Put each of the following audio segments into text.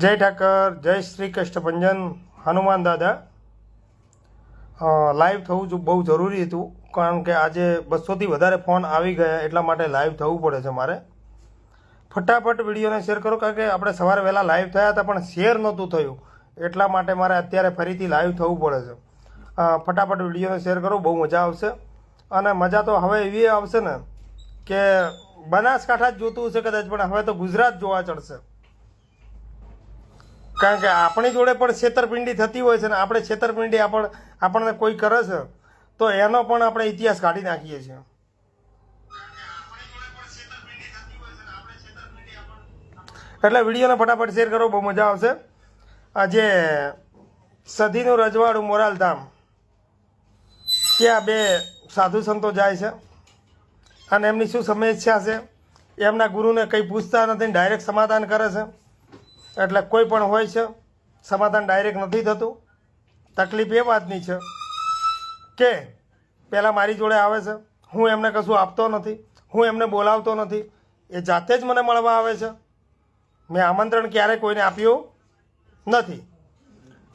જય ઠાકર, જય શ્રી કષ્ટભંજન. હનુમાન દાદા લાઈવ થવું બહુ જરૂરી હતું, કારણ કે આજે બસોથી વધારે ફોન આવી ગયા, એટલા માટે લાઈવ થવું પડે છે મારે. ફટાફટ વિડીયોને શેર કરો, કારણ કે આપણે સવારે વહેલા લાઈવ થયા હતા, પણ શેર નહોતું થયું. એટલા માટે મારે અત્યારે ફરીથી લાઈવ થવું પડે છે. ફટાફટ વિડીયોને શેર કરો, બહુ મજા આવશે. અને મજા તો હવે એવી આવશે ને, કે બનાસકાંઠા જ જોતું હશે કદાચ, પણ હવે તો ગુજરાત જોવા ચડશે. કારણ કે આપણી જોડે પણ છેતરપિંડી થતી હોય છે ને આપણે છેતરપિંડી આપણ આપણને કોઈ કરે છે, તો એનો પણ આપણે ઇતિહાસ કાઢી નાખીએ છીએ. એટલે વિડીયોને ફટાફટ શેર કરો, બહુ મજા આવશે. આજે સધીનું રજવાડું મોરાલધામ. ત્યાં બે સાધુ સંતો જાય છે અને એમની શું સમસ્યા છે? એમના ગુરુને કંઈ પૂછતા નથી ડાયરેક્ટ સમાધાન કરે છે. એટલે કોઈ પણ હોય છે, સમાધાન ડાયરેક્ટ નથી થતું. તકલીફ એ વાતની છે કે પહેલાં મારી જોડે આવે છે, હું એમને કશું આપતો નથી, હું એમને બોલાવતો નથી. એ જાતે જ મને મળવા આવે છે. મેં આમંત્રણ ક્યારેય કોઈને આપ્યું નથી.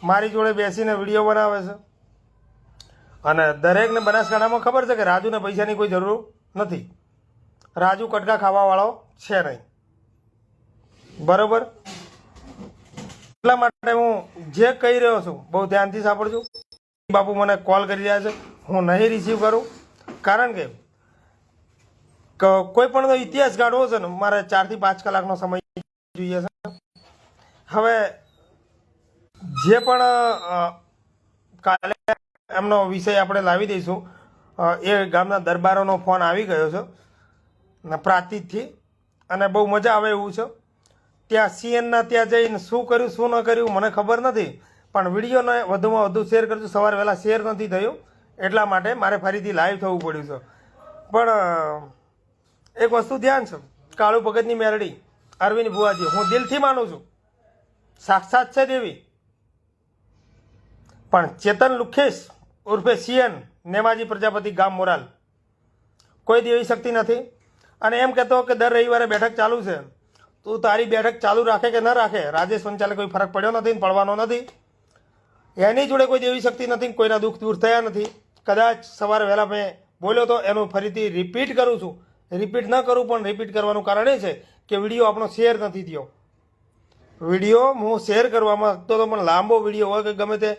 મારી જોડે બેસીને વીડિયો બનાવે છે. અને દરેકને બનાસકાંઠામાં ખબર છે કે રાજુને પૈસાની કોઈ જરૂર નથી. રાજુ કટકા ખાવાવાળો છે નહીં. બરોબર? એટલા માટે હું જે કહી રહ્યો છું, બહુ ધ્યાનથી સાંભળજો. બાપુ મને કોલ કરી રહ્યા છે. હું નહીં રિસીવ કરું. કારણ કે કોઈ પણ ઇતિહાસ કાઢવો છે ને, મારે ચારથી પાંચ કલાકનો સમય જોઈએ છે. હવે, જે પણ કાલે એમનો વિષય આપણે લાવી દઈશું. એ ગામના દરબારોનો ફોન આવી ગયો છે પ્રાંતિજથી. અને બહુ મજા આવે એવું છે. ત્યાં સીએનના ત્યાં જઈને શું કર્યું, શું ન કર્યું મને ખબર નથી. પણ વિડીયોને વધુમાં વધુ શેર કરજો. સવારે વહેલા શેર નથી થયું. એટલા માટે મારે ફરીથી લાઈવ થવું પડ્યું છે. પણ એક વસ્તુ ધ્યાન છે. કાળુ ભગતની મેરડી અરવિંદ ભુવાજી, હું દિલથી માનું છું. સાક્ષાત છે દેવી પણ ચેતન લુખેશ ઉર્ફે સીએન નેમાજી પ્રજાપતિ, ગામ મોરાલ. કોઈ દેવી શક્તિ નથી. અને એમ કહેતો કે દર રવિવારે બેઠક ચાલુ છે. તું તારી બેઠક ચાલુ રાખે કે ન રાખે? રાજેશ પંચાલે કોઈ ફરક પડ્યો નથી પડવાનો નથી? એની જોડે કોઈ દેવી શક્તિ નથી કોઈના દુઃખ દૂર થયા નથી? કદાચ સવારે વહેલા મેં બોલ્યો તો એનું ફરીથી રિપીટ કરું છું. રિપીટ ન કરું પણ રિપીટ કરવાનું કારણ એ છે કે વીડિયો આપણો શેર નથી થયો. વીડિયો હું શેર કરવા માંગતો હતો પણ લાંબો વીડિયો હોય કે ગમે તે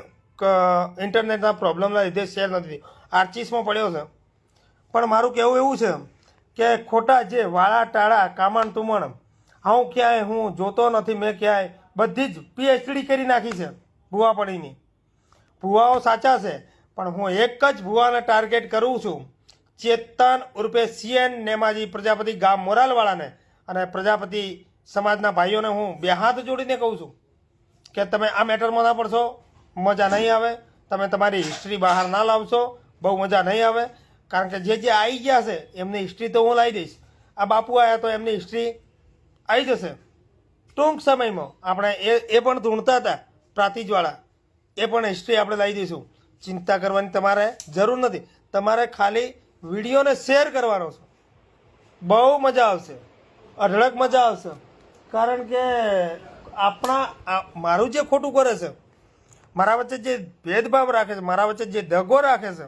ઇન્ટરનેટના પ્રોબ્લેમના લીધે શેર નથી થયો. આર્ચીસમાં પડ્યો છે. પણ મારું કહેવું એવું છે કે ખોટા જે વાળા ટાળા કામણ તુમણ હું ક્યાંય હું જોતો નથી, મેં ક્યાંય બધી જ પીએચડી કરી નાખી છે ભૂવાપડીની ભૂવાઓ સાચા છે, પણ હું એક જ ભૂવાને ટાર્ગેટ કરું છું, ચેતન ઉર્ફે સીએન નેમાજી પ્રજાપતિ ગામ મોરાલવાળાને અને પ્રજાપતિ સમાજના ભાઈઓને હું બે હાથ જોડીને કહું છું કે તમે આ મેટરમાં ના પડશો, મજા નહીં આવે, તમે તમારી હિસ્ટ્રી બહાર ના લાવશો, બહુ મજા નહીં આવે કારણ કે જે જે આવી ગયા છે, એમની હિસ્ટ્રી તો હું લાવી દઈશ. આ બાપુ આવ્યા તો એમની હિસ્ટ્રી આવી જશે. ટૂંક સમયમાં આપણે એ એ પણ ધૂણતા હતા, પ્રાતિજવાળા. એ પણ હિસ્ટ્રી આપણે લાવી દઈશું. ચિંતા કરવાની તમારે જરૂર નથી. તમારે ખાલી વિડીયોને શેર કરવાનો છે. બહુ મજા આવશે. અઢળક મજા આવશે. કારણ કે આપણા મારું જે ખોટું કરે છે, મારા વચ્ચે જે ભેદભાવ રાખે છે, મારા વચ્ચે જે દગો રાખે છે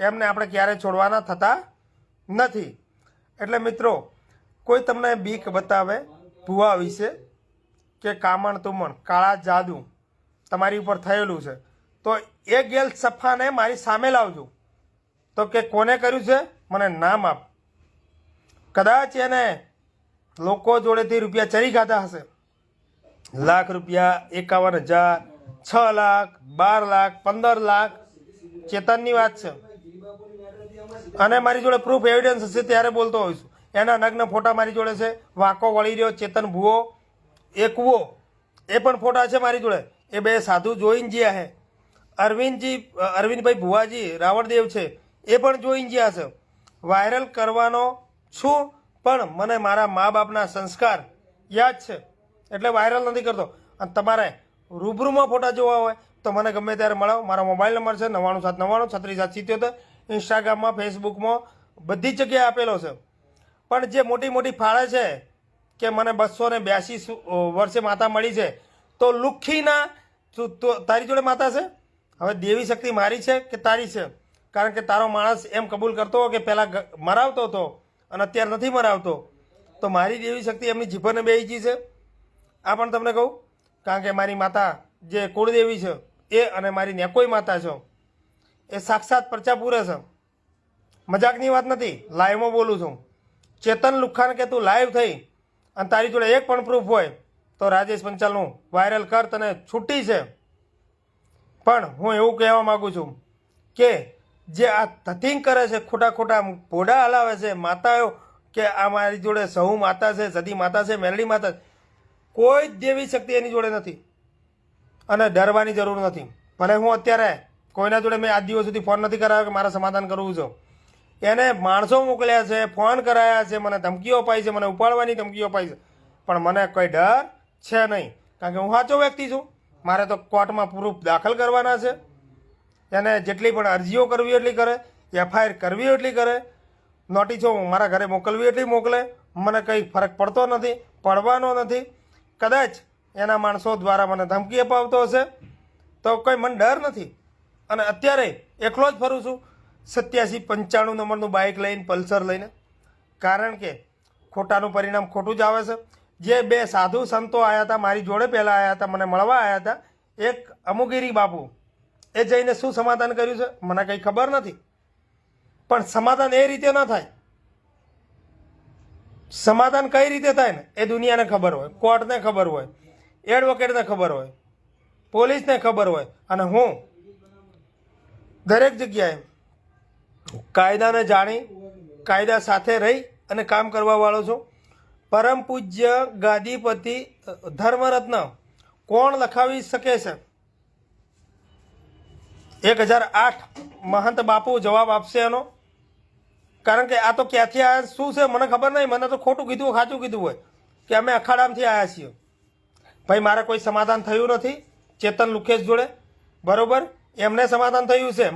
એમને આપણે ક્યારે છોડવાના થતા નથી. એટલે મિત્રો, કોઈ તમને બીક બતાવે ભૂવા વિશે કે કામણ તુમણ, કાળા જાદુ તમારી ઉપર થયેલું છે, તો એ ગેલ સફાને મારી સામે લાવજો. તો કે કોને કર્યું છે? મને નામ આપ. કદાચ એને લોકો જોડેથી રૂપિયા ચરી ખાધા હશે. લાખ રૂપિયા, એકાવન હજાર, છ લાખ, બાર લાખ, પંદર લાખ. ચેતનની વાત છે. અને મારી જોડે પ્રૂફ એવિડન્સ હશે ત્યારે બોલતો હોઈશું. એના નગ્ન ફોટા મારી જોડે છે. વાંકો વળી રહ્યો, ચેતન ભુવો, એ કૂવો, એ પણ ફોટા છે મારી જોડે. એ બે સાધુ જોઈને જ્યાં છે અરવિંદજી અરવિંદભાઈ ભુવાજી, રાવણદેવ છે, એ પણ જોઈને જ્યાં છે. વાયરલ કરવાનો છું, પણ મને મારા મા બાપના સંસ્કાર યાદ છે. એટલે વાયરલ નથી કરતો. અને તમારે રૂબરૂમાં ફોટા જોવા હોય તો મને ગમે ત્યારે મળો. મારો મોબાઈલ નંબર છે નવ્વાણું સાત નવ્વાણું છત્રીસ સાત સિત્યોતેર ઇન્સ્ટાગ્રામમાં ફેસબુકમાં બધી જગ્યાએ આપેલો છે. પણ જે મોટી મોટી ફાળે છે કે મને બસો ને બ્યાસી વર્ષે માતા મળી છે, તો લુખ્ખીના તારી જોડે માતા છે? હવે દેવી શક્તિ મારી છે કે તારી છે? કારણ કે તારો માણસ એમ કબૂલ કરતો કે પહેલાં મરાવતો હતો અને અત્યારે નથી મરાવતો. તો મારી દેવી શક્તિ એમની જીભને બેસી છે? આ પણ તમને કહું? કારણ કે મારી માતા જે કુળદેવી છે, એ અને મારી નેકોઈ માતા છે. એ સાક્ષાત પરચા પૂરે છે. મજાકની વાત નથી, લાઈવમાં બોલું છું. ચેતન લુખાણ કે તું લાઈવ થઈ અને તારી જોડે એક પણ પ્રૂફ હોય તો રાજેશ પંચાલનું વાયરલ કર, તને છૂટી છે. પણ હું એવું કહેવા માગું છું કે જે આ ધતિંગ કરે છે, ખોટા ખોટા ભોડા હલાવે છે, માતાઓ કે આ મારી જોડે સહુ માતા છે, સતી માતા છે, મેલડી માતા છે. કોઈ જ દેવી શક્તિ એની જોડે નથી. અને ડરવાની જરૂર નથી. ભલે હું અત્યારે કોઈના જોડે મેં આજ દિવસ સુધી ફોન નથી કરાવ્યો કે મારે સમાધાન કરવું છે. એને માણસો મોકલ્યા છે ફોન કરાયા છે, મને ધમકીઓ અપાઈ છે, મને ઉપાડવાની ધમકીઓ અપાઈ છે. પણ મને કોઈ ડર છે નહીં. કારણ કે હું સાચો વ્યક્તિ છું. મારે તો કોર્ટમાં પ્રૂફ દાખલ કરવાના છે. એને જેટલી પણ અરજીઓ કરવી એટલી કરે, એફઆઈઆર કરવી એટલી કરે. નોટિસો મારા ઘરે મોકલવી એટલી મોકલે. મને કંઈ ફરક પડતો નથી, પડવાનો નથી. કદાચ એના માણસો દ્વારા મને ધમકી અપાવતો હશે. તો કોઈ મને ડર નથી. અને અત્યારે એકલો જ ફરું છું. સત્યાસી પંચાણું નંબરનું બાઇક લઈને પલ્સર લઈને. કારણ કે ખોટાનું પરિણામ ખોટું જ આવે છે. જે બે સાધુ સંતો આવ્યા હતા, મારી જોડે પહેલાં આવ્યા હતા, મને મળવા આવ્યા હતા. એક અમુગીરી બાપુ, એ જઈને શું સમાધાન કર્યું છે? મને કંઈ ખબર નથી. પણ સમાધાન એ રીતે ન થાય. સમાધાન કઈ રીતે થાય ને? એ દુનિયાને ખબર હોય, કોર્ટને ખબર હોય એડવોકેટને ખબર હોય, પોલીસને ખબર હોય. અને હું દરેક જગ્યાએ કાયદાને જાણી કાયદા સાથે રહી અને કામ કરવાવાળો છું. પરમ પૂજ્ય ગાદીપતિ ધર્મરત્ન કોણ લખાવી શકે છે? એક હજાર આઠ મહંત બાપુ જવાબ આપશે એનો. કારણ કે આ તો ક્યાંથી આવ્યા શું છે મને ખબર નહીં. મને તો ખોટું કીધું હોય, સાચું કીધું હોય કે અમે અખાડામથી આવ્યા છીએ. ભાઈ મારે કોઈ સમાધાન થયું નથી. ચેતન લુખેશ જોડે. બરોબર? એમને સમાધાન થયું છે.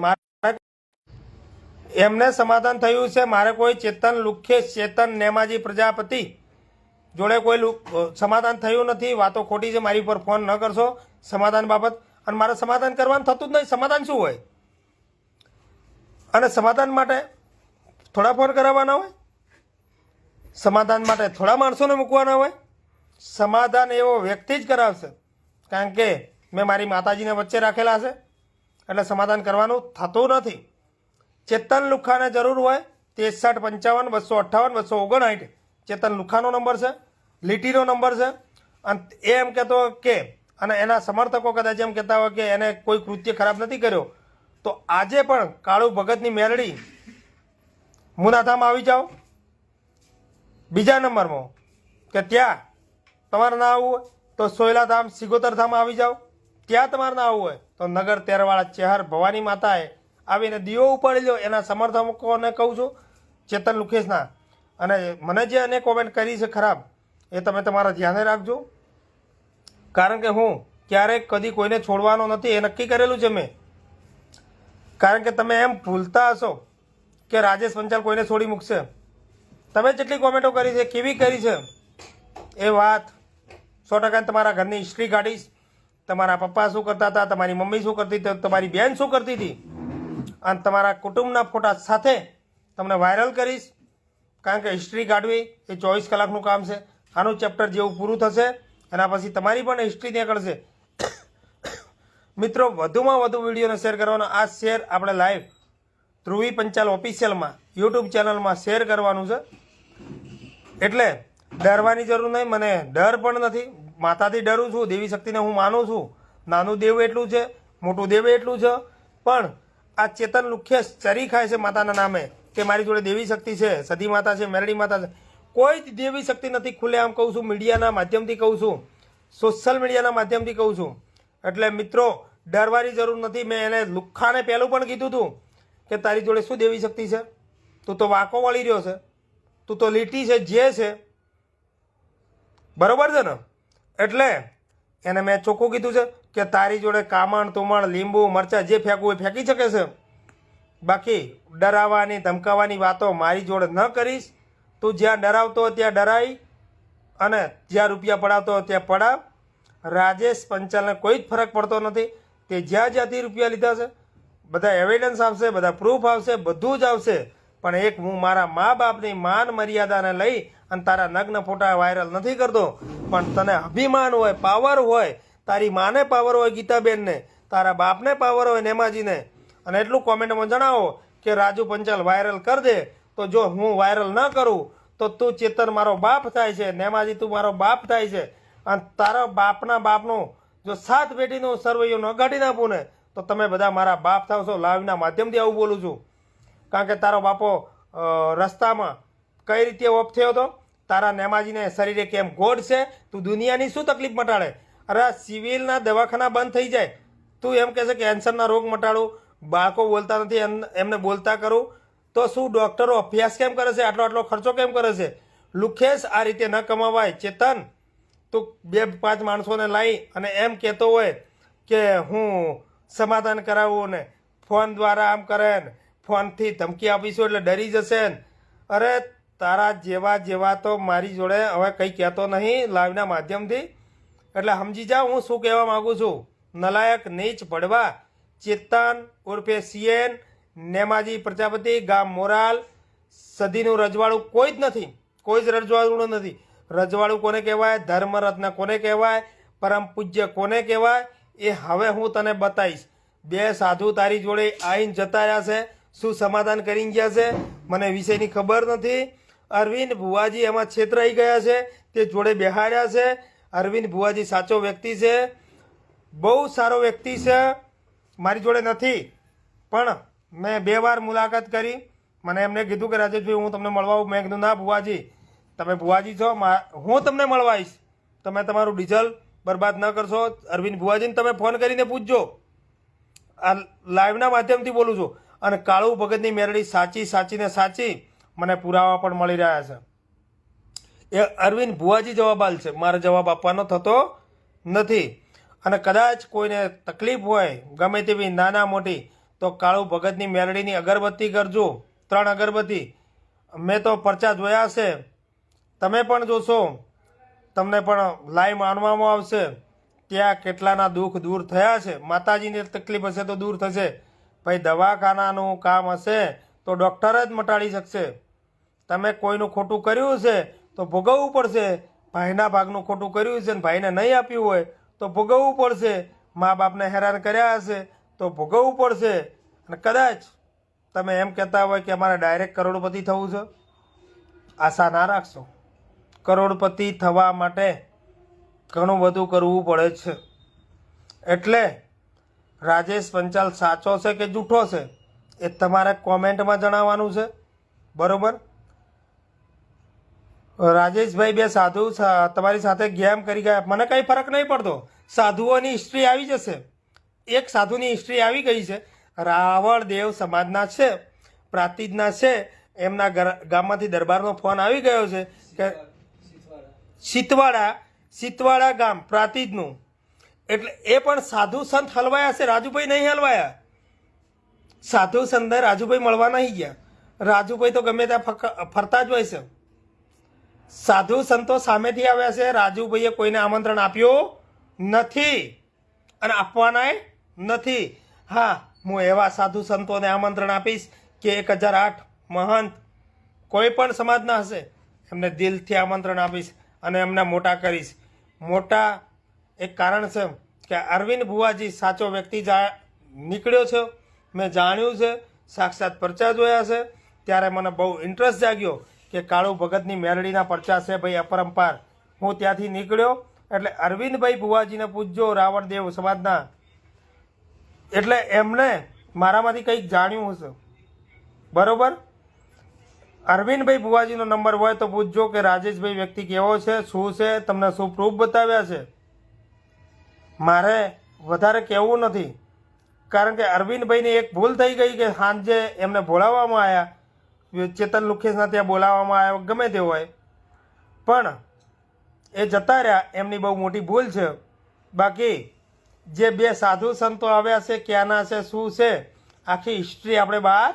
એમને સમાધાન થયું છે. મારે કોઈ ચેતન, લુખેશ, ચેતન, નેમાજી પ્રજાપતિ જોડે કોઈ સમાધાન થયું નથી. વાતો ખોટી છે. મારી પર ફોન ન કરશો. સમાધાન બાબત અને મારે સમાધાન કરવાનું થતું જ નહીં. સમાધાન શું હોય? અને સમાધાન માટે થોડા ફોન કરાવવાના હોય? સમાધાન માટે થોડા માણસોને મૂકવાના હોય? સમાધાન એવો વ્યક્તિ જ કરાવશે. કારણ કે મેં મારી માતાજીને વચ્ચે રાખેલા છે. એટલે સમાધાન કરવાનું થતું નથી. ચેતન લુખાને જરૂર હોય તેસઠ પંચાવન, બસો અઠ્ઠાવન, બસો ઓગણસાઠ. ચેતન લુખાનો નંબર છે, લીટીનો નંબર છે. અને એ એમ કહેતો કે, અને એના સમર્થકો કદાચ એમ કહેતા હોય કે એને કોઈ કૃત્ય ખરાબ નથી કર્યો. તો આજે પણ કાળુ ભગતની મેલડી મુનાધામ આવી જાઓ. બીજા નંબરમાં કે ત્યાં તમારે ના આવવું તો સોયલા ધામ, સિગોતર ધામ આવી જાઓ. ત્યાં તમારે ના આવવું હોય. તો નગર તેરવાળા ચહેર ભવાની માતાએ આવીને દીવો ઉપાડી લો એના સમર્થકોને કહું છું, ચેતન લુખેશના અને મને જે અને કોમેન્ટ કરી છે ખરાબ, એ તમે તમારા ધ્યાને રાખજો. કારણ કે હું ક્યારેક કદી કોઈને છોડવાનો નથી, એ નક્કી કરેલું છે મેં. કારણ કે તમે એમ ભૂલતા હશો કે રાજેશ પંચાલ કોઈને છોડી મૂકશે. તમે જેટલી કોમેન્ટો કરી છે, કેવી કરી છે, એ વાત સો ટકા તમારા ઘરની હિસ્ટ્રી કાઢીશ. તમારા પપ્પા શું કરતા હતા, તમારી મમ્મી શું કરતી હતી, તમારી બેન શું કરતી હતી? અને તમારા કુટુંબના ફોટા સાથે તમને વાયરલ કરીશ. કારણ કે હિસ્ટ્રી કાઢવી એ ચોવીસ કલાકનું કામ છે. આનું ચેપ્ટર જેવું પૂરું થશે એના પછી તમારી પણ હિસ્ટ્રી નીકળશે. મિત્રો, વધુમાં વધુ વિડીયોને શેર કરવાનો આ શેર આપણે લાઈવ ધ્રુવી પંચાલ ઓફિશિયલમાં યુટ્યુબ ચેનલમાં શેર કરવાનું છે. એટલે ડરવાની જરૂર નહીં, મને ડર પણ નથી. માતાથી ડરું છું, દેવી શક્તિને હું માનું છું. નાનું દેવ એટલું છે, મોટું દેવ એટલું છે. પણ આ ચેતન લુખ્ય ચરી ખાય છે માતાના નામે. કે મારી જોડે દેવી શક્તિ છે સતી માતા છે, મેરડી માતા છે. કોઈ જ દેવી શક્તિ નથી, ખુલ્લે આમ કહું છું, મીડિયાના માધ્યમથી કહું છું. સોશિયલ મીડિયાના માધ્યમથી કહું છું. એટલે મિત્રો, ડરવાની જરૂર નથી. મેં એને લુખ્ખાને પહેલું પણ કીધું હતું કે તારી જોડે શું દેવી શક્તિ છે? તું તો વાંકો વળી રહ્યો છે. તું તો લીટી છે, જે છે. બરોબર છે ને? એટલે એને મેં ચોખ્ખું કીધું છે કે તારી જોડે કામણ, તુમણ, લીંબુ, મરચાં જે ફેંકવું એ ફેંકી શકે છે. બાકી ડરાવવાની ધમકાવવાની વાતો મારી જોડે ન કરીશ. તું જ્યાં ડરાવતો ત્યાં ડરાઈ અને જ્યાં રૂપિયા પડાવતો ત્યાં પડાવ. રાજેશ પંચાલને કોઈ જ ફરક પડતો નથી. તે જ્યાં જ્યાંથી રૂપિયા લીધા છે, બધા એવિડન્સ આવશે બધા પ્રૂફ આવશે બધું જ આવશે પણ એક હું મારા મા બાપની માન મર્યાદાને લઈ અને તારા નગ્ન ફોટા વાયરલ નથી કરતો. પણ તને અભિમાન હોય પાવર હોય, તારી માને પાવર હોય ગીતાબેનને, તારા બાપને પાવર હોય નેમાજીને. અને એટલું કોમેન્ટમાં જણાવો કે રાજુ પંચાલ વાયરલ કર દે, તો જો હું વાયરલ ન કરું, તો તું ચેતન મારો બાપ થાય છે, નેમાજી તું મારો બાપ થાય છે. અને તારા બાપના બાપનો જો સાત પેઢીનું સરવૈયું ન કાઢી નાખું ને, તો તમે બધા મારા બાપ થાવ છો લાઈવના માધ્યમથી આવું બોલું છું. કારણ કે તારો બાપો રસ્તામાં કઈ રીતે ઓફ થયો હતો તારા નેમાજીને શરીરે કેમ ગોડ છે? તું દુનિયાની શું તકલીફ મટાડે? અરે સિવિલના દવાખાના બંધ થઈ જાય. તું એમ કહે છે કેન્સરના રોગ મટાડું. બાળકો બોલતા નથી, એમ- એમને બોલતા કરું. તો શું ડૉક્ટરો અભ્યાસ કેમ કરે છે? આટલો આટલો ખર્ચો કેમ કરે છે? લુખેશ આ રીતે ન કમાવાય. ચેતન, તું બે પાંચ માણસોને લાવી અને એમ કહેતો હોય કે હું સમાધાન કરાવું ને ફોન દ્વારા આમ કરે ને ફોનથી ધમકી આપીશું એટલે ડરી જશે ને. અરે તારા જેવા જેવા તો મારી જોડે હવે કંઈ કહેતો નહીં લાઈવના માધ્યમથી. એટલે સમજી જા, હું શું કહેવા માગું છું? નલાયક નીચ પડવા ચેતન ઉર્ફે સીએન, નેમાજી પ્રજાપતિ, ગામ મોરાલ સદીનું રજવાડું કોઈ જ નથી, કોઈ જ રજવાડું નથી. રજવાડું કોને કહેવાય? ધર્મરત્ન કોને કહેવાય? પરમ પૂજ્ય કોને કહેવાય? એ હવે હું તને બતાવીશ. બે સાધુ તારી જોડે આવીને જતા રહ્યા છે, શું સમાધાન કરી ગયા છે? મને વિષયની ખબર નથી. અરવિંદ ભુવાજી એમાં છેતરાઈ ગયા છે, તે જોડે બેહાડ્યા છે. અરવિંદ ભુવાજી સાચો વ્યક્તિ છે. બહુ સારો વ્યક્તિ છે. મારી જોડે નથી. પણ મેં બે વાર મુલાકાત કરી. મને એમને કીધું કે, રાજેશભાઈ, હું તમને મળવા આવું મેં કીધું, ના ભુવાજી, તમે ભુવાજી છો. હું તમને મળવા આવીશ તમે તમારું ડીઝલ બરબાદ ન કરશો. અરવિંદ ભુવાજીને તમે ફોન કરીને પૂછજો. આ લાઈવના માધ્યમથી બોલું છું. અને કાળુ ભગતની મેરડી સાચી સાચીને સાચી મને પુરાવા પણ મળી રહ્યા છે. એ અરવિંદ ભુવાજી જવાબ આલશે મારે જવાબ આપવાનો થતો નથી. અને કદાચ કોઈને તકલીફ હોય, ગમે તેવી નાના મોટી, તો કાળુ ભગતની મેરડીની અગરબત્તી કરજો. ત્રણ અગરબત્તી. મેં તો પરચા જોયા છે. તમે પણ જોશો. તમને પણ લાઈવ માનવામાં આવશે ત્યાં કેટલાના દુઃખ દૂર થયા છે. માતાજીને તકલીફ હશે તો દૂર થશે. ભાઈ દવાખાનાનું કામ હશે તો ડૉક્ટર જ મટાડી શકશે. તમે કોઈનું ખોટું કર્યું છે તો ભોગવવું પડશે. ભાઈના ભાગનું ખોટું કર્યું છે ને ભાઈને નહીં આપ્યું હોય તો ભોગવવું પડશે. મા બાપને હેરાન કર્યા હશે તો ભોગવવું પડશે. અને કદાચ તમે એમ કહેતા હોય કે અમારે ડાયરેક્ટ કરોડપતિ થવું છે. આશા ના રાખશો. કરોડપતિ થવા માટે ઘણું બધું કરવું પડે છે. એટલે રાજેશ પંચાલ સાચો છે કે જૂઠો છે એ તમારે કોમેન્ટમાં જણાવવાનું છે. બરોબર? રાજેશભાઈ બે સાધુ તમારી સાથે ગેમ કરી ગયા. મને કંઈ ફરક નહીં પડતો. સાધુઓની હિસ્ટ્રી આવી જશે. એક સાધુની હિસ્ટ્રી આવી ગઈ છે. રાવળ દેવ સમાજના છે, પ્રાતિજના છે, એમના ગામમાંથી દરબારનો ફોન આવી ગયો છે કે સિતવાડા સિતવાડા ગામ, પ્રાતિજનું. એટલે એ પણ સાધુ સંત હલવાયા છે. રાજુભાઈ નહીં હલવાયા. સાધુ સંતે રાજુભાઈ મળવા નહીં ગયા. રાજુભાઈ તો ગમે ત્યાં ફરતા જ હોય છે. સાધુ સંતો સામેથી આવ્યા છે. રાજુભાઈએ કોઈને આમંત્રણ આપ્યું નથી અને આપવાનાય નથી. હા, હું એવા સાધુ સંતોને આમંત્રણ આપીશ કે એક હજાર આઠ મહંત કોઈ પણ સમાજના હશે, એમને દિલથી આમંત્રણ આપીશ અને એમને મોટા કરીશ. મોટા એક કારણ છે કે અરવિંદ ભુવાજી સાચો વ્યક્તિ જા નીકળ્યો છે. મેં જાણ્યું છે, સાક્ષાત પરચા જોયા છે. ત્યારે મને બહુ ઇન્ટરેસ્ટ જાગ્યો કે કાળુ ભગતની મેરડીના પરચા છે ભાઈ અપરંપાર. હું ત્યાંથી નીકળ્યો એટલે અરવિંદભાઈ ભુવાજીને પૂછજો રાવણદેવ સમાજના. એટલે એમને મારામાંથી કંઈક જાણ્યું હશે. બરોબર? અરવિંદભાઈ ભુવાજીનો નંબર હોય તો પૂછજો કે રાજેશભાઈ વ્યક્તિ કેવો છે, શું છે, તમને શું પ્રૂફ બતાવ્યા છે? મારે વધારે કહેવું નથી. કારણ કે અરવિંદભાઈની એક ભૂલ થઈ ગઈ કે સાંજે એમને બોલાવવામાં આવ્યા. ચેતન લુખેશના ત્યાં બોલાવવામાં આવ્યા, ગમે તે હોય. પણ એ જતા રહ્યા, એમની બહુ મોટી ભૂલ છે. બાકી જે બે સાધુ સંતો આવ્યા છે, ક્યાંના છે, શું છે, આખી હિસ્ટ્રી આપણે બહાર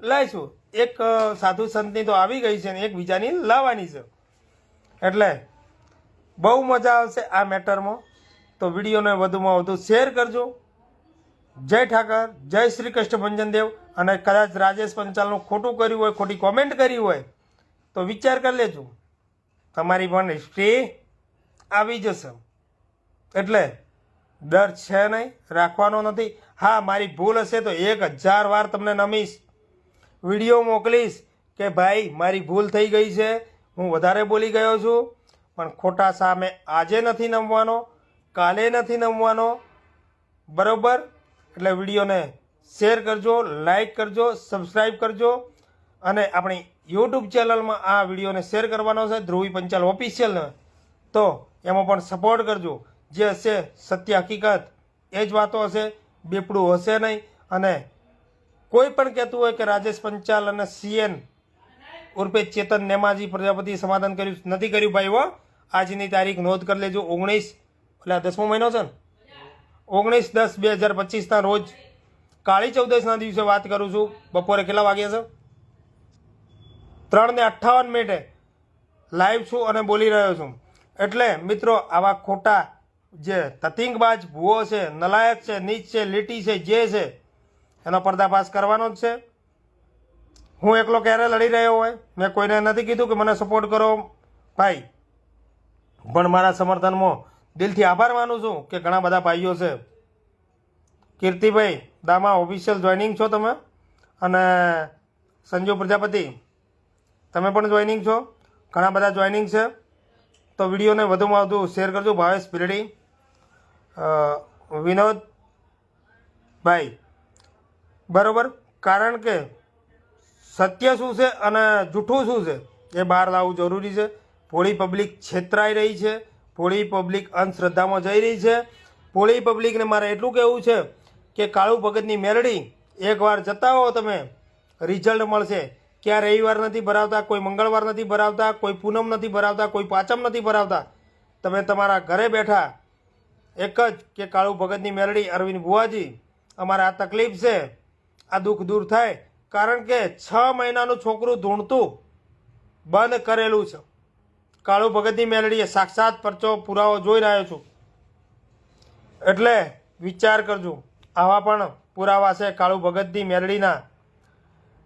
લઈશું એક સાધુ સંતની તો આવી ગઈ છે ને એક બીજાની લાવવાની છે. એટલે બહુ મજા આવશે આ મેટરમાં. તો વિડીયોને વધુમાં વધુ શેર કરજો. જય ઠાકર, જય શ્રી કૃષ્ણ ભંજન દેવ. અને કદાચ રાજેશ પંચાલનું ખોટું કર્યું હોય, ખોટી કોમેન્ટ કરી હોય, તો વિચાર કરી લેજો. તમારી પણ હિસ્ટ્રી આવી જશે. એટલે ડર છે નહીં, રાખવાનો નથી. હા, મારી ભૂલ હશે તો એક હજાર વાર તમને નમીશ. વીડિયો મોકલીશ કે ભાઈ, મારી ભૂલ થઈ ગઈ છે, હું વધારે બોલી ગયો છું, પણ ખોટા સામે આજે નથી નમવાનો, કાલે નથી નમવાનો. બરાબર? એટલે વિડીયોને શેર કરજો લાઈક કરજો સબસ્ક્રાઈબ કરજો. અને આપણી યુટ્યુબ ચેનલમાં આ વિડીયોને શેર કરવાનો છે, ધ્રુવી પંચાલ ઓફિશિયલને તો એમાં પણ સપોર્ટ કરજો. જે હશે સત્ય હકીકત, એ જ વાતો હશે, બેપડું હશે નહીં. અને કોઈ પણ કહેતું હોય કે રાજેશ પંચાલ અને સીએન ઉર્ફે ચેતન નેમાજી પ્રજાપતિ સમાધાન કર્યું નથી કર્યું ભાઈ હો, આજની તારીખ નોંધ કરી લેજો. ઓગણીસ, એટલે દસમો મહિનો છે ને? ઓગણીસ દસ બે હજાર પચીસના રોજ કાળી ચૌદસના દિવસે વાત કરું છું. બપોરે કેટલા વાગ્યા છે? ત્રણ ને અઠ્ઠાવન મિનિટે લાઈવ છું અને બોલી રહ્યો છું. એટલે મિત્રો, આવા ખોટા જે તતિંગબાજ ભૂવો છે, નલાયક છે, નીચ છે, લીટી છે, જે છે, એનો પર્દાફાશ કરવાનો જ છે. હું એકલો ક્યારે લડી રહ્યો હોય? મેં કોઈને નથી કીધું કે મને સપોર્ટ કરો, ભાઈ. પણ મારા સમર્થનમાં દિલથી આભાર માનું છું કે ઘણા બધા ભાઈઓ છે કીર્તિભાઈ દામા ઓફિશિયલ જોઈનિંગ છો તમે? અને સંજુ પ્રજાપતિ, તમે પણ જોઈનિંગ છો? ઘણા બધા જોઈનિંગ છે. તો વિડીયોને વધુમાં વધુ શેર કરજો ભાવેશ પીરડી વિનોદભાઈ, બરાબર? કારણ કે સત્ય શું છે અને જૂઠું શું છે એ બહાર લાવવું જરૂરી છે. પોળી પબ્લિક છેતરાઈ રહી છે. પોળી પબ્લિક અંધશ્રદ્ધામાં જઈ રહી છે. પોળી પબ્લિકને મારે એટલું કહેવું છે કે કાળુ ભગતની મેલડી એકવાર જતા હો તમે. રિઝલ્ટ મળશે. ક્યાં રવિવાર નથી ભરાવતા, કોઈ મંગળવાર નથી ભરાવતા, કોઈ પૂનમ નથી ભરાવતા, કોઈ પાચમ નથી ભરાવતા. તમે તમારા ઘરે બેઠા એક જ કે કાળુ ભગતની મેલડી અરવિંદ ભુવાજી, અમારે આ તકલીફ છે, આ દુઃખ દૂર થાય. કારણ કે છ મહિનાનું છોકરું ધૂણતું બંધ કરેલું છે. કાળુ ભગતની મેલડીએ સાક્ષાત પરચો પુરાવો જોઈ રહ્યો છું. એટલે વિચાર કરજો. આવા પણ પુરાવા છે કાળુ ભગતની મેરડીના.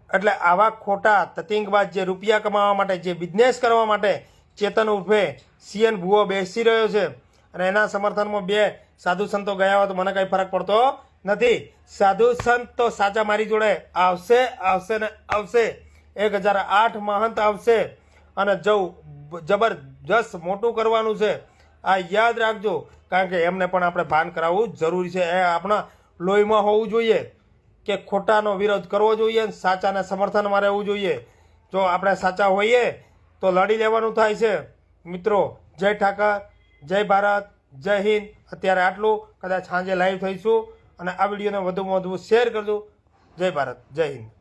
એટલે આવા ખોટા તતિંગબાજ જે રૂપિયા કમાવા માટે, જે બિઝનેસ કરવા માટે ચેતન ઉર્ફે સીએન ભુવો બેસી રહ્યો છે અને એના સમર્થનમાં બે સાધુ સંતો ગયા હોય તો મને કંઈ ફરક પડતો નથી. સાધુ સંત તો સાચા મારી જોડે આવશે આવશે ને આવશે. એક હજાર આઠ મહંત આવશે અને જવું જબરજસ્ત મોટું કરવાનું છે. આ યાદ રાખજો, કારણ કે એમને પણ આપણે ભાન કરાવવું જરૂરી છે. એ આપણા લોહીમાં હોવું જોઈએ કે ખોટાનો વિરોધ કરવો જોઈએ સાચાને સમર્થનમાં રહેવું જોઈએ. જો આપણે સાચા હોઈએ તો લડી લેવાનું થાય છે. મિત્રો, જય ઠાકર, જય ભારત, જય હિન્દ. અત્યારે આટલું. કદાચ સાંજે લાઈવ થઈશું અને આ વિડીયોને વધુમાં વધુ શેર કરજો. જય ભારત, જય હિન્દ.